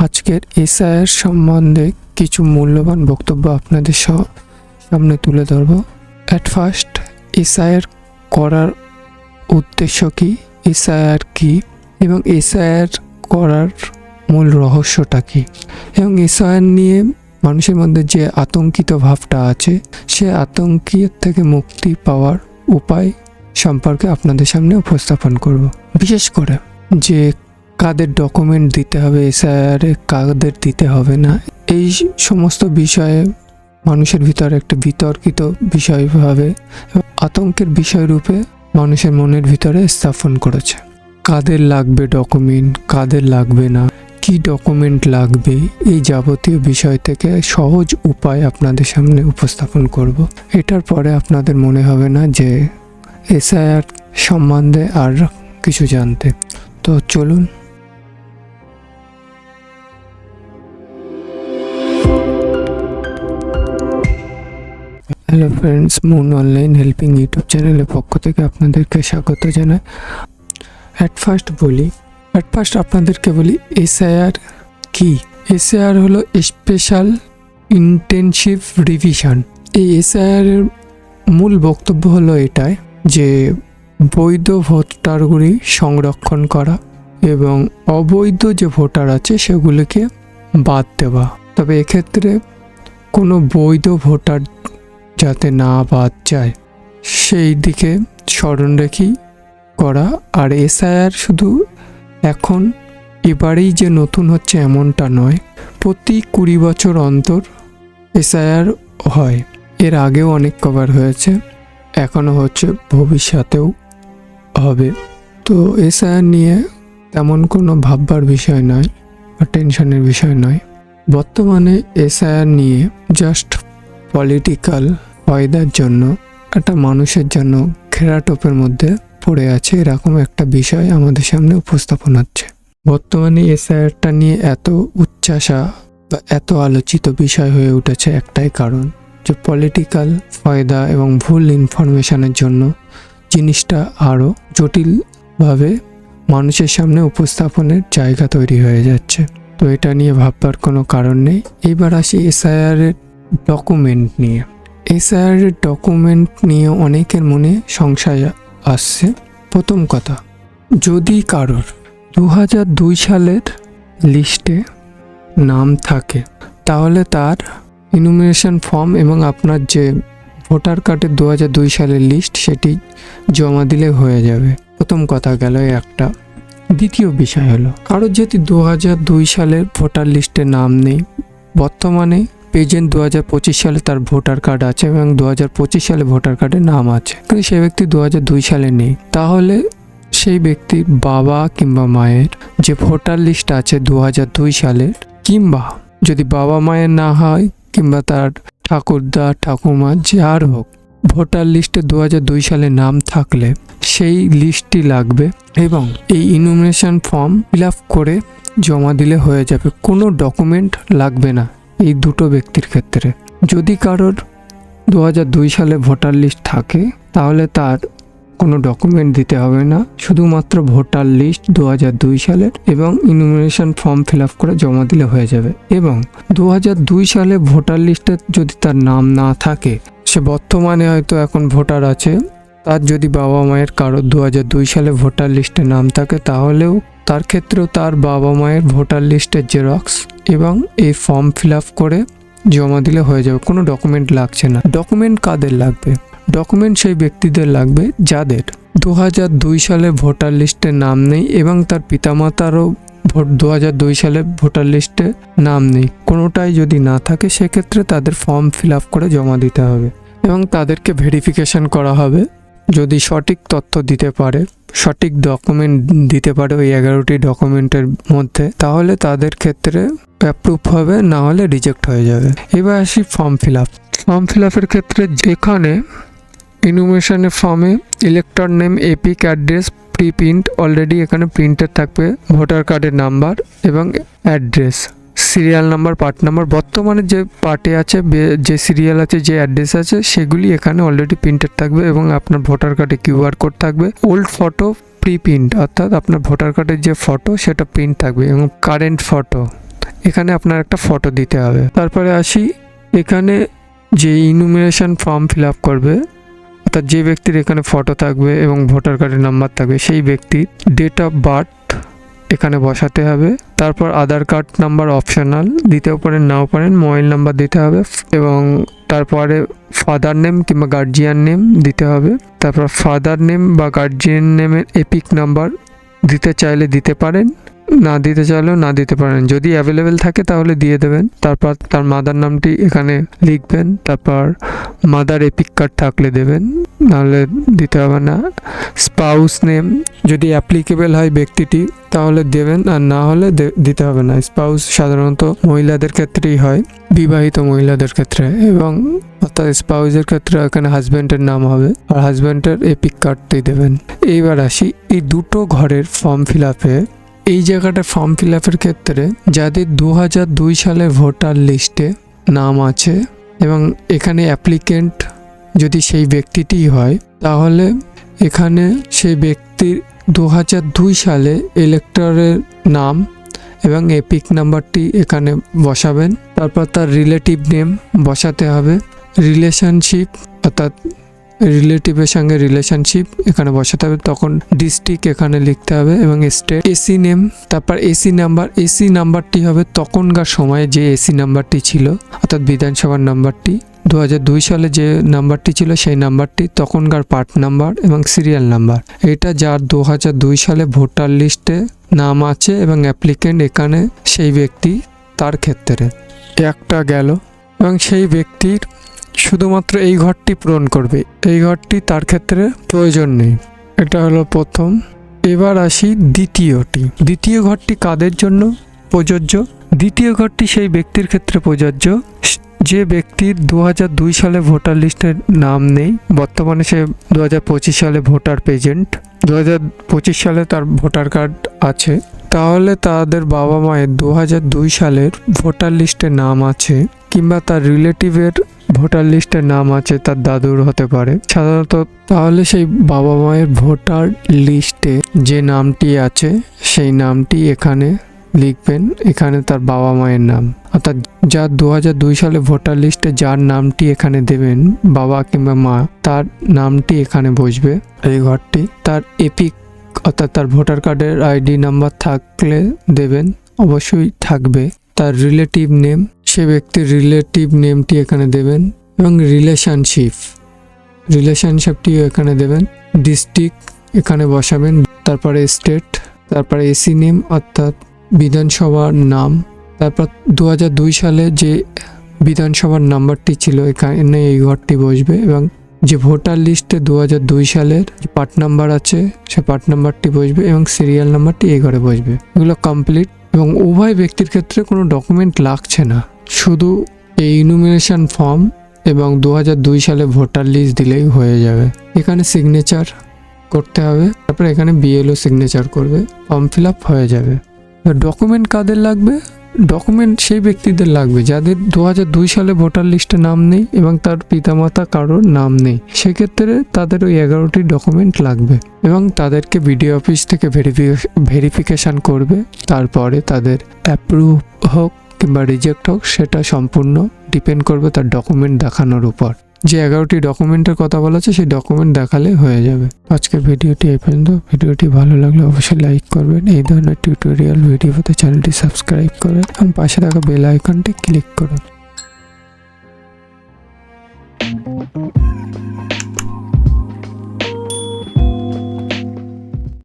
আজকের এসআইআর সম্বন্ধে কিছু মূল্যবান বক্তব্য আপনাদের সামনে তুলে ধরব। অ্যাট ফার্স্ট এসআইআর করার উদ্দেশ্য কি? এসআইআর কি? এবং এসআইআর করার মূল রহস্যটা কি? এবং এসআইআর নিয়ে মানুষের মধ্যে যে আতঙ্কিত ভাবটা আছে, সে আতঙ্কের থেকে মুক্তি পাওয়ার উপায় সম্পর্কে আপনাদের সামনে উপস্থাপন করব। বিশেষ করে যে কাদের ডকুমেন্ট দিতে হবে এসআইআরে কাদের দিতে হবে না? এই সমস্ত বিষয়ে মানুষের ভিতরে একটা বিতর্কিত বিষয়ভাবে আতঙ্কের বিষয়রূপে মানুষের মনের ভিতরে স্থাপন করেছে। কাদের লাগবে ডকুমেন্ট কাদের লাগবে না? কি ডকুমেন্ট লাগবে? এই যাবতীয় বিষয় থেকে সহজ উপায় আপনাদের সামনে উপস্থাপন করব। এটার পরে আপনাদের মনে হবে না যে এসআইআর সম্বন্ধে আর কিছু জানতে। তো চলুন hello friends Moon online helping YouTube চ্যানেলের পক্ষ থেকে আপনাদেরকে স্বাগত জানাই। অ্যাট ফার্স্ট বলি অ্যাট ফার্স্ট আপনাদেরকে বলি এসআইআর কি? এসআইআর হলো স্পেশাল ইন্টেনসিভ রিভিশন এই এসআইআর এর মূল বক্তব্য হলো এটাই যে, বৈধ ভোটারগুলি সংরক্ষণ করা এবং অবৈধ যে ভোটার আছে সেগুলিকে বাদ দেওয়া। তবে এক্ষেত্রে কোনো বৈধ ভোটার যাতে না বাদ যায়। সেই দিকে স্মরণ রেখি করা। আর এসআইআর শুধু এখন এবারেই যে নতুন হচ্ছে এমনটা নয়, প্রতি কুড়ি বছর অন্তর এসআইআর হয়। এর আগেও অনেক কভার হয়েছে, এখনও হচ্ছে, ভবিষ্যতেও হবে। তো এসআইআর নিয়ে তেমন কোনো ভাববার বিষয় নয় বা টেনশনের বিষয় নয়। বর্তমানে এসআইআর নিয়ে জাস্ট পলিটিক্যাল ফয়দার জন্য, একটা মানুষের জন্য খেরাটোপের মধ্যে পড়ে আছে এরকম একটা বিষয় আমাদের সামনে উপস্থাপন হচ্ছে। বর্তমানে এসআইআরটা নিয়ে এত উচ্চাসা বা এত আলোচিত বিষয় হয়ে উঠেছে একটাই কারণ যে পলিটিক্যাল ফয়দা এবং ভুল ইনফরমেশনের জন্য জিনিসটা আরও জটিলভাবে মানুষের সামনে উপস্থাপনের জায়গা তৈরি হয়ে যাচ্ছে। তো এটা নিয়ে ভাববার কোনো কারণ নেই। এবার আসি এসআইআর এর ডকুমেন্ট নিয়ে। এসআইআর এর ডকুমেন্ট নিয়ে অনেকের মনে সংশয় আসছে। প্রথম কথা, যদি কারোর দু হাজার দুই সালের লিস্টে নাম থাকে, তাহলে তার ইনুমিনেশন ফর্ম এবং আপনার যে ভোটার কার্ডের দু হাজার দুই সালের লিস্ট সেটি জমা দিলে হয়ে যাবে। প্রথম কথা গেল একটা। দ্বিতীয় বিষয় হলো কারও যদি দু হাজার দুই সালের ভোটার লিস্টে নাম নেই, বর্তমানে প্রেজেন্ট দু সালে তার ভোটার কার্ড আছে এবং দু হাজার পঁচিশ সালে ভোটার কার্ডে নাম আছে। কিন্তু সে ব্যক্তি দু হাজার দুই সালে নেই, তাহলে সেই ব্যক্তির বাবা কিংবা মায়ের যে ভোটার লিস্ট আছে দু হাজার দুই সালের কিংবা যদি বাবা মায়ের না হয় কিংবা তার ঠাকুরদা, ঠাকুমা, যার হোক, ভোটার লিস্টে দু হাজার দুই সালে নাম থাকলে সেই লিস্টটি লাগবে এবং এই ইনুমিনেশন ফর্ম ফিল করে জমা দিলে হয়ে যাবে। কোনো ডকুমেন্ট লাগবে না। এই দুটো ব্যক্তির ক্ষেত্রে। যদি কারোর দু হাজার দুই সালে ভোটার লিস্ট থাকে, তাহলে তার কোনো ডকুমেন্ট দিতে হবে না। শুধুমাত্র ভোটার লিস্ট দু হাজার দুই সালের এবং ইনুমিনেশন ফর্ম ফিল আপ করে জমা দিলে হয়ে যাবে। এবং দু হাজার দুই সালে ভোটার লিস্টে যদি তার নাম না থাকে, সে বর্তমানে হয়তো এখন ভোটার আছে। তার যদি বাবা মায়ের কারোর দু হাজার দুই সালে ভোটার লিস্টে নাম থাকে, তাহলেও তার ক্ষেত্রেও তার বাবা মায়ের ভোটার লিস্টের জেরক্স এবং এই ফর্ম ফিল আপ করে জমা দিলে হয়ে যাবে। কোনো ডকুমেন্ট লাগছে না। ডকুমেন্ট কাদের লাগবে? ডকুমেন্ট সেই ব্যক্তিদের লাগবে যাদের দু দুই সালে ভোটার লিস্টে নাম নেই এবং তার পিতামাতারও ভোট দু হাজার দুই সালে ভোটার লিস্টে নাম নেই। কোনোটাই যদি না থাকে, সেক্ষেত্রে তাদের ফর্ম ফিল আপ করে জমা দিতে হবে এবং তাদেরকে ভেরিফিকেশন করা হবে। যদি সঠিক তথ্য দিতে পারে, সঠিক ডকুমেন্ট দিতে পারে ওই এগারোটি ডকুমেন্টের মধ্যে, তাহলে তাদের ক্ষেত্রে অ্যাপ্রুভ হবে, না হলে রিজেক্ট হয়ে যাবে। এবার আসি form fill up form fill আপের ক্ষেত্রে যেখানে ইনুমেশনের ফর্মে elector name EPIC address pre print already এখানে প্রিন্টার থাকবে ভোটার কার্ডের নাম্বার এবং address serial number, part number, বর্তমানে যে পার্টে আছে যে সিরিয়াল আছে, যে অ্যাড্রেস আছে, সেগুলি এখানে অলরেডি প্রিন্টেড থাকবে এবং আপনার ভোটার কার্ডে কিউআর কোড থাকবে। ওল্ড ফটো প্রি প্রিন্ট অর্থাৎ আপনার ভোটার কার্ডের যে ফটো সেটা প্রিন্ট থাকবে এবং কারেন্ট ফটো এখানে আপনার একটা ফটো দিতে হবে। তারপরে আসি, এখানে যে ইনুমিনেশন ফর্ম ফিল আপ করবে, অর্থাৎ যে ব্যক্তির এখানে ফটো থাকবে এবং ভোটার কার্ডের নাম্বার থাকবে, সেই ব্যক্তির ডেট অফ বার্থ এখানে বসাতে হবে। তারপর আধার কার্ড নাম্বার অপশনাল, দিতেও পারেন, নাও পারেন, মোবাইল নাম্বার দিতে হবে এবং তারপরে ফাদার নেম কিংবা গার্জিয়ান নেম দিতে হবে। তারপর ফাদার নেম বা গার্জিয়ান নেমের এপিক নাম্বার দিতে চাইলে দিতে পারেন। না দিতে চাইলেও না দিতে পারেন। যদি অ্যাভেলেবেল থাকে তাহলে দিয়ে দেবেন। তারপর তার মাদার নামটি এখানে লিখবেন। তারপর মাদার এপিক কার্ড থাকলে দেবেন। নাহলে দিতে হবে না। স্পাউস নেম যদি অ্যাপ্লিকেবল হয় ব্যক্তিটি, তাহলে দেবেন। আর না হলে দিতে হবে না। স্পাউস সাধারণত মহিলাদের ক্ষেত্রেই হয়। বিবাহিত মহিলাদের ক্ষেত্রে। এবং অর্থাৎ স্পাউসের ক্ষেত্রে এখানে হাজব্যান্ডের নাম হবে। আর হাজব্যান্ডের এপিক কার্ডটি দেবেন। এইবার আসি। এই দুটো ঘরের ফর্ম ফিল আপে এই জায়গাটা ফর্ম ফিল আপের ক্ষেত্রে যাদের দু হাজার দুই সালে ভোটার লিস্টে নাম আছে এবং এখানে অ্যাপ্লিকেন্ট যদি সেই ব্যক্তিটি হয়, তাহলে এখানে সেই ব্যক্তির দু হাজার দুই সালে ইলেক্টরের নাম এবং এপিক নাম্বারটি এখানে বসাবেন। তারপর তার রিলেটিভ নেম বসাতে হবে। রিলেশনশিপ অর্থাৎ রিলেটিভের সঙ্গে রিলেশনশিপ এখানে বসাতে হবে। তখন ডিস্ট্রিক্ট এখানে লিখতে হবে এবং স্টেট এসি নেম তারপর এসি নাম্বার এসি নাম্বারটি হবে তখনকার সময়ে যে এসি নাম্বারটি ছিল, অর্থাৎ বিধানসভার নাম্বারটি দু হাজার দুই সালে যে নাম্বারটি ছিল, সেই নাম্বারটি তখনকার পার্ট নাম্বার এবং সিরিয়াল নাম্বার এটা যার দু হাজার দুই সালে ভোটার লিস্টে নাম আছে এবং অ্যাপ্লিকেন্ট এখানে সেই ব্যক্তি তার ক্ষেত্রে। একটা গেল এবং সেই ব্যক্তির শুধুমাত্র এই ঘরটি পূরণ করবে। এই ঘরটি তার ক্ষেত্রে প্রয়োজন নেই। এটা হলো প্রথম। এবার আসি দ্বিতীয়টি। দ্বিতীয় ঘরটি কাদের জন্য প্রযোজ্য? দ্বিতীয় ঘরটি সেই ব্যক্তির ক্ষেত্রে প্রযোজ্য। যে ব্যক্তির দু সালে ভোটার লিস্টের নাম নেই, বর্তমানে সে দু সালে ভোটার প্রেজেন্ট দু পঁচিশ সালে তার ভোটার কার্ড আছে। তাহলে তাদের বাবা মায়ের দু সালের ভোটার লিস্টে নাম আছে। কিংবা তার রিলেটিভের ভোটার লিস্টে নাম আছে, তার দাদুর হতে পারে। সাধারণত তাহলে সেই বাবা মায়ের ভোটার লিস্টে যে নামটি আছে, সেই নামটি এখানে লিখবেন। এখানে তার বাবা মায়ের নাম। অর্থাৎ যা দু দুই সালে ভোটার লিস্টে যার নামটি এখানে দেবেন, বাবা কিংবা মা, তার নামটি এখানে বসবে এই ঘরটি। তার এপিক অর্থাৎ তার ভোটার কার্ডের আইডি নাম্বার থাকলে দেবেন, অবশ্যই থাকবে। তার রিলেটিভ নেম সে ব্যক্তির রিলেটিভ নেমটি এখানে দেবেন এবং রিলেশনশিপ রিলেশনশিপটিও এখানে দেবেন। ডিস্ট্রিক্ট এখানে বসাবেন, তারপরে স্টেট তারপরে এসি নেম অর্থাৎ বিধানসভার নাম। তারপর দু সালে যে বিধানসভার নাম্বারটি ছিল, এখানে এই ঘরটি বসবে এবং যে ভোটার লিস্টে দু সালের যে পার্ট নাম্বার আছে, সে পার্ট নাম্বারটি বসবে এবং সিরিয়াল নাম্বারটি এই ঘরে বসবে। এগুলো কমপ্লিট এবং উভয় ব্যক্তির ক্ষেত্রে কোনো ডকুমেন্ট লাগছে না। শুধু এই ইনুমিনেশন ফর্ম এবং দু সালে ভোটার লিস্ট দিলেই হয়ে যাবে। এখানে সিগনেচার করতে হবে, তারপরে এখানে বিএলও সিগনেচার করবে ফর্ম ফিল আপ হয়ে যাবে। ডকুমেন্ট কাদের লাগবে? ডকুমেন্ট সেই ব্যক্তিদের লাগবে, যাদের দু সালে ভোটার লিস্টে নাম নেই এবং তার পিতামাতা কারোর নাম নেই। সেক্ষেত্রে তাদের ওই এগারোটি ডকুমেন্ট লাগবে এবং তাদেরকে বিডিও অফিস থেকে ভেরিফিকেশান করবে, তারপরে তাদের অ্যাপ্রুভ হোক কিংবা রিজেক্ট হোক, সেটা সম্পূর্ণ ডিপেন্ড করবে তার ডকুমেন্ট দেখানোর উপর। যে এগারোটি ডকুমেন্টের কথা বলা আছে, সেই ডকুমেন্ট দেখালে হয়ে যাবে। আজকের ভিডিওটি এই পর্যন্ত। ভিডিওটি ভালো লাগলে অবশ্যই লাইক করবেন। এই ধরনের টিউটোরিয়াল ভিডিও পেতে চ্যানেলটি সাবস্ক্রাইব করবেন এবং পাশে থাকা বেল আইকনটি ক্লিক করুন।